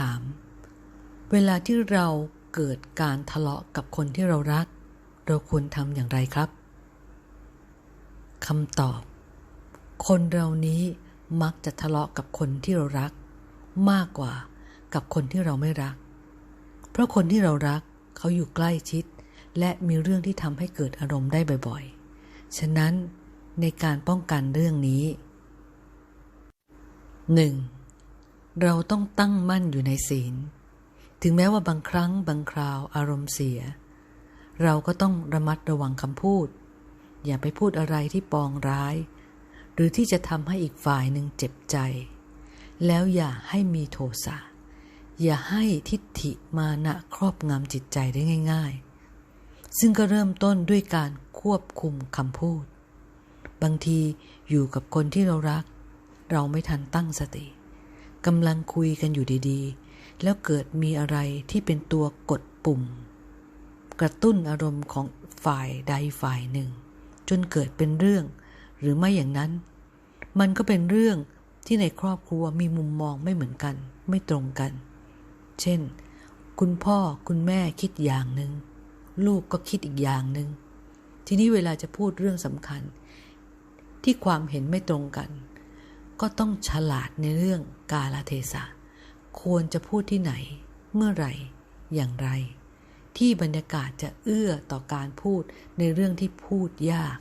ถาม เวลาที่เราเกิดการทะเลาะกับคนที่เรารัก เราควรทำอย่างไรครับคำตอบ คนเรานี้มักจะทะเลาะกับคนที่เรารัก มากกว่ากับคนที่เราไม่รัก เพราะคนที่เรารักเขาอยู่ใกล้ชิด และมีเรื่องที่ทำให้เกิดอารมณ์ได้บ่อยๆ ฉะนั้นในการป้องกันเรื่องนี้ 1. เราต้องตั้งมั่นอยู่ในศีล ถึงแม้ว่าบางครั้งบางคราวอารมณ์เสีย เราก็ต้องระมัดระวังคำพูด อย่าไปพูดอะไรที่ปองร้าย หรือที่จะทำให้อีกฝ่ายหนึ่งเจ็บใจ แล้วอย่าให้มีโทสะอย่าให้ทิฏฐิมานะครอบงำจิตใจได้ง่าย ๆ ซึ่งก็เริ่มต้นด้วยการควบคุมคำพูด บางทีอยู่กับคนที่เรารัก เราไม่ทันตั้งสติ กำลังคุยกันอยู่ดีๆ แล้วเกิดมีอะไรที่เป็นตัวกดปุ่ม กระตุ้นอารมณ์ของฝ่ายใดฝ่ายหนึ่ง จนเกิดเป็นเรื่อง หรือไม่อย่างนั้น มันก็เป็นเรื่องที่ในครอบครัวมีมุมมองไม่เหมือนกัน ไม่ตรงกัน เช่น คุณพ่อคุณแม่คิดอย่างหนึ่งลูกก็คิดอีกอย่างหนึ่งทีนี้เวลาจะพูดเรื่องสำคัญ ที่ความเห็นไม่ตรงกัน ก็ต้องฉลาดในเรื่องกาลเทศะ ควรจะพูดที่ไหน เมื่อไหร่ อย่างไร ที่บรรยากาศจะเอื้อต่อการพูดในเรื่องที่พูดยาก